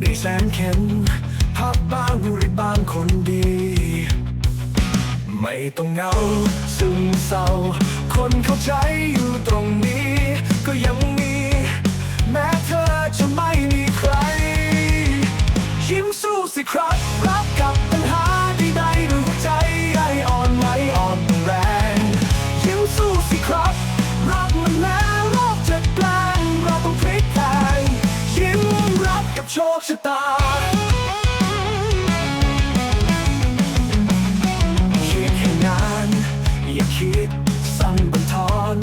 ได้แสนเข็นพับบ้างอยู่ริบ้างคนดี ไม่ต้องเหงาซึมเศร้า คนเข้าใจอยู่ตรงนี้ ก็ยังมี แม้เธอจะ ชคชะตาคิดให้นานอย่าคิดสั่งบันทอน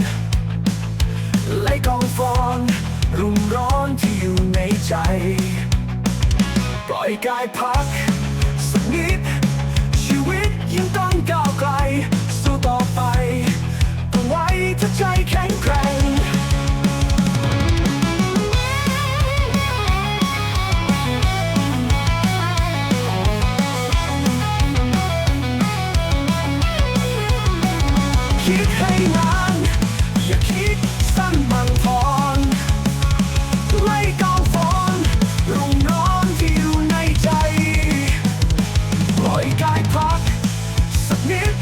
ไล่กองฟอนรุมร้อนที่อยู่ในใจ ปล่อยกายพัก พักสักนิด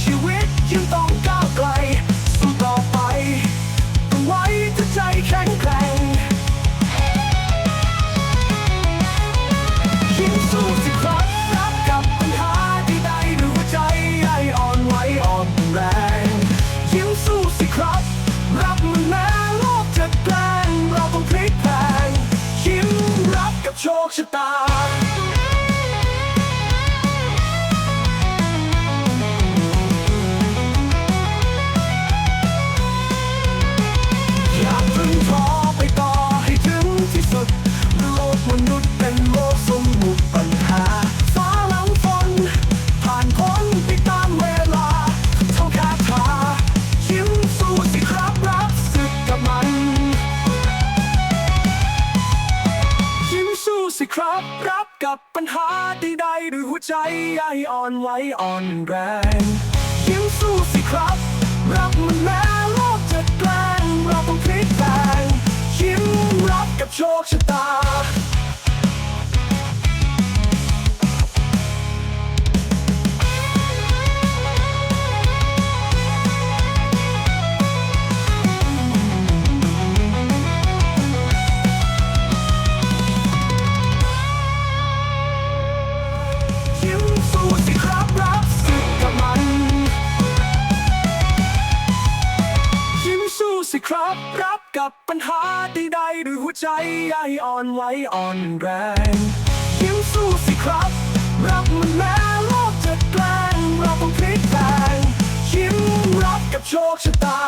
ชีวิตยังต้องก้าวไกล สู้ต่อไปต้องไว้ถ้าใจแข็งแกร่งยิ้มสู้สิครับรับกับปัญหาที่ใดด้วยหัวใจไออ่อนไหวอ่อนแรงยิ้มสู้สิครับ รับมันแม้โลกจะแปลงเราต้องพลิกแพลงยิ้มรับกับโชคชะตา ครับรับกับปัญหาใดๆด้วยหัวใจไออ่อนไหวอ่อนแรงยิ้มสู้สิครับ รับมันแม้ว ครับรับกับปัญหาใดๆด้วยหัวใจใหญ่อ่อนไหวอ่อนแรงยิ้มสู้สิครับ รับมันแม้โลกจะแกล้งเราต้องพลิกแปลงยิ้มรับกับโชคชะตา